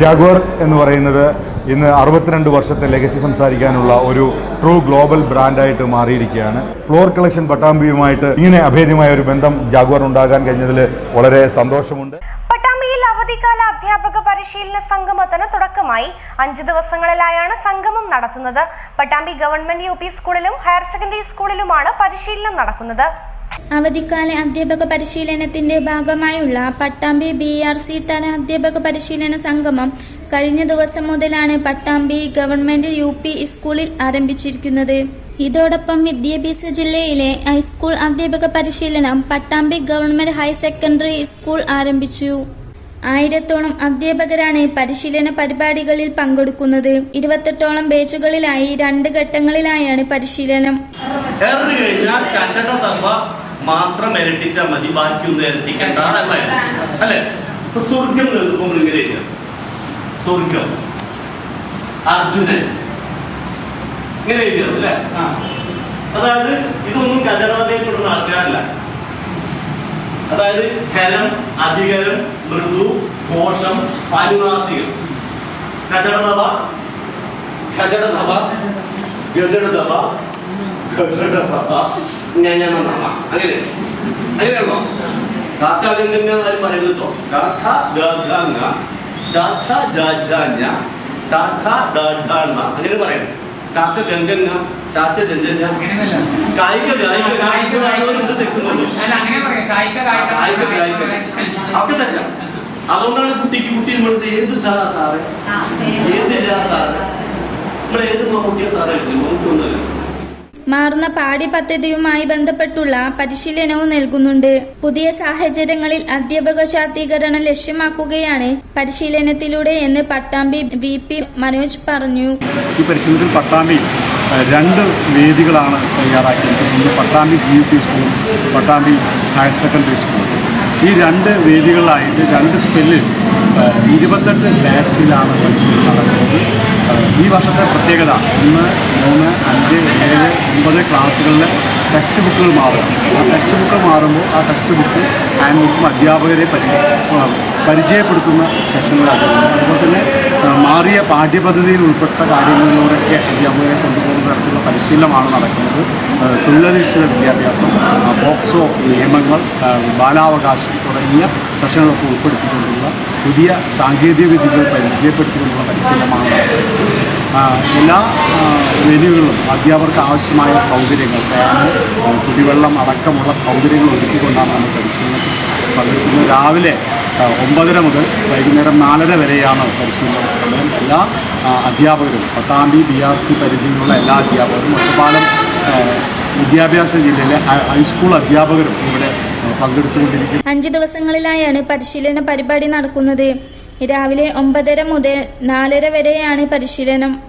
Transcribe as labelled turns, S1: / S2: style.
S1: Jaguar എന്ന് പറയുന്നത് ഇന്ന് അറുപത്തിരണ്ട് വർഷത്തെ ലെഗസി സംസാരിക്കാനുള്ള ഒരു ട്രൂ ഗ്ലോബൽ ബ്രാൻഡായിട്ട് മാറിയിരിക്കുകയാണ്. ഫ്ലോർ കളക്ഷൻ പട്ടാമ്പിയുമായിട്ട് ഇങ്ങനെ അഭേദ്യമായ ഒരു ബന്ധം ജാഗ്വർ ഉണ്ടാകാൻ കഴിഞ്ഞതിൽ വളരെ സന്തോഷമുണ്ട്.
S2: പട്ടാമ്പിയിൽ അവധിക്കാല അധ്യാപക പരിശീലന സംഗമത്തിന് തുടക്കമായി. അഞ്ചു ദിവസങ്ങളിലായാണ് സംഗമം നടത്തുന്നത്. പട്ടാമ്പി ഗവൺമെന്റ് യു സ്കൂളിലും ഹയർ സെക്കൻഡറി സ്കൂളിലുമാണ് പരിശീലനം നടക്കുന്നത്.
S3: അവധിക്കാല അധ്യാപക പരിശീലനത്തിന്റെ ഭാഗമായുള്ള പട്ടാമ്പി ബി ആർ സി തല അധ്യാപക പരിശീലന സംഗമം കഴിഞ്ഞ ദിവസം മുതലാണ് പട്ടാമ്പി ഗവൺമെന്റ് യു പി സ്കൂളിൽ ആരംഭിച്ചിരിക്കുന്നത്. ഇതോടൊപ്പം വിദ്യാഭ്യാസ ജില്ലയിലെ ഹൈസ്കൂൾ അധ്യാപക പരിശീലനം Pattambi government higher secondary school ആരംഭിച്ചു. ആയിരത്തോളം അധ്യാപകരാണ് പരിശീലന പരിപാടികളിൽ പങ്കെടുക്കുന്നത്. ഇരുപത്തെട്ടോളം ബേച്ചുകളിലായി രണ്ട് ഘട്ടങ്ങളിലായാണ് പരിശീലനം.
S4: മാത്രം ഇരട്ടിച്ചാൽ മതി ബാക്കിയൊന്നും ഇരട്ടിക്കണ്ട അല്ലേ? അപ്പൊ സ്വർഗം എഴുതുമ്പോൾ ഇങ്ങനെ എഴുതുക സ്വർഗം അർജുനൻ. ഇങ്ങനെ എഴുതിയത് അല്ലേ? അതായത് ഇതൊന്നും കചടതയിൽപ്പെടുന്ന ആൾക്കാരല്ല. അതായത് കരം അധികരം മൃദു കോശം അനുനാസികം കചടതവ കച്ചടതവ ഗജടതവ ഗജടതവ ഞഞ്ഞമ അങ്ങനെ. അങ്ങനെയാണോ കാക്ക ഗംഗ ആരും പറയുന്നോ കാക്ക ഗംഗ ചാച്ച ജാജാഞ്ഞ കാക്ക ഡാഡാണ്ണ അങ്ങനെ പറയണം കാക്ക ഗംഗങ്ങ ചാച്ച ജഞ്ചഞ്ഞ കായിക ഗായിക ഗായിക ഇത് തെക്കുന്നുള്ളൂ ഒക്കെ അതുകൊണ്ടാണ് കുട്ടിക്ക് കുട്ടി നമ്മളുടെ ഏത് ജാ സാറേ? ഏത് ജാ സാറേ? ഏത് മമ്മൂട്ടിയ സാറേ? നമുക്കൊന്നുമില്ല
S3: മാറുന്ന പാഠ്യ പദ്ധതിയുമായി ബന്ധപ്പെട്ടുള്ള പരിശീലനവും നൽകുന്നുണ്ട്. പുതിയ സാഹചര്യങ്ങളിൽ അധ്യാപക ശാക്തീകരണം ലക്ഷ്യമാക്കുകയാണ് പരിശീലനത്തിലൂടെ എന്ന് പട്ടാമ്പി വി പി മനോജ് പറഞ്ഞു.
S5: ഈ പരിശീലനത്തിൽ പട്ടാമ്പി രണ്ട് വേദികളാണ് തയ്യാറാക്കിയിരിക്കുന്നത്. Pattambi G U P school Pattambi higher secondary school. ഈ രണ്ട് വേദികളിലായിട്ട് രണ്ട് സ്പെല്ലിൽ ഇരുപത്തെട്ട് ബാച്ചിലാണ് പരിശീലനം ഈ വർഷത്തെ പ്രത്യേകത ഒന്ന് മൂന്ന് അഞ്ച് ഏഴ് ഒമ്പത് ക്ലാസ്സുകളിലെ ടെക്സ്റ്റ് ബുക്കുകൾ മാറും ആ ടെക്സ്റ്റ് ബുക്ക് മാറുമ്പോൾ ആ ടെക്സ്റ്റ് ബുക്ക് ഹാൻഡ് ബുക്കും അധ്യാപകരെ പരി പരിചയപ്പെടുത്തുന്ന സെഷനുകളാക്കുന്നു അതുപോലെ തന്നെ മാറിയ പാഠ്യപദ്ധതിയിൽ ഉൾപ്പെട്ട കാര്യങ്ങളിലൂടെയൊക്കെ അധ്യാപകരെ കൊണ്ടുപോകുന്ന തരത്തിലുള്ള പരിശീലനമാണ് നടക്കുന്നത്. തൊഴിലധിഷ്ഠിത വിദ്യാഭ്യാസം പോക്സോ നിയമങ്ങൾ ബാലാവകാശം തുടങ്ങിയ സെഷനുകളൊക്കെ ഉൾപ്പെടുത്തിക്കൊണ്ടുള്ള പുതിയ സാങ്കേതിക വിദ്യകൾ പരിചയപ്പെടുത്തിക്കൊണ്ടുള്ള പരിശീലനമാണ് നടക്കുന്നത്. എല്ലാ ആ, വെന്യൂകളിലും അധ്യാപകർക്ക് ആവശ്യമായ സൗകര്യങ്ങൾ കുടിവെള്ളം അടക്കമുള്ള സൗകര്യങ്ങൾ ഒരുക്കിക്കൊണ്ടാണ് നമ്മൾ പരിശീലനത്തിൽ പങ്കെടുക്കുന്നത്. രാവിലെ ഒമ്പതര മുതൽ വൈകുന്നേരം നാലര വരെയാണ് പരിശീലന. സമയം എല്ലാ അധ്യാപകരും തീയതി ബി ആർ സി പരിധിയിലുള്ള എല്ലാ അധ്യാപകരും ഒറ്റപ്പാലം വിദ്യാഭ്യാസ ജില്ലയിലെ ഹൈസ്കൂൾ അധ്യാപകരും ഇവിടെ പങ്കെടുത്തുകൊണ്ടിരിക്കും
S3: അഞ്ച് ദിവസങ്ങളിലായാണ് പരിശീലന പരിപാടി നടക്കുന്നത്. രാവിലെ ഒമ്പതര മുതൽ നാലര വരെയാണ് പരിശീലനം.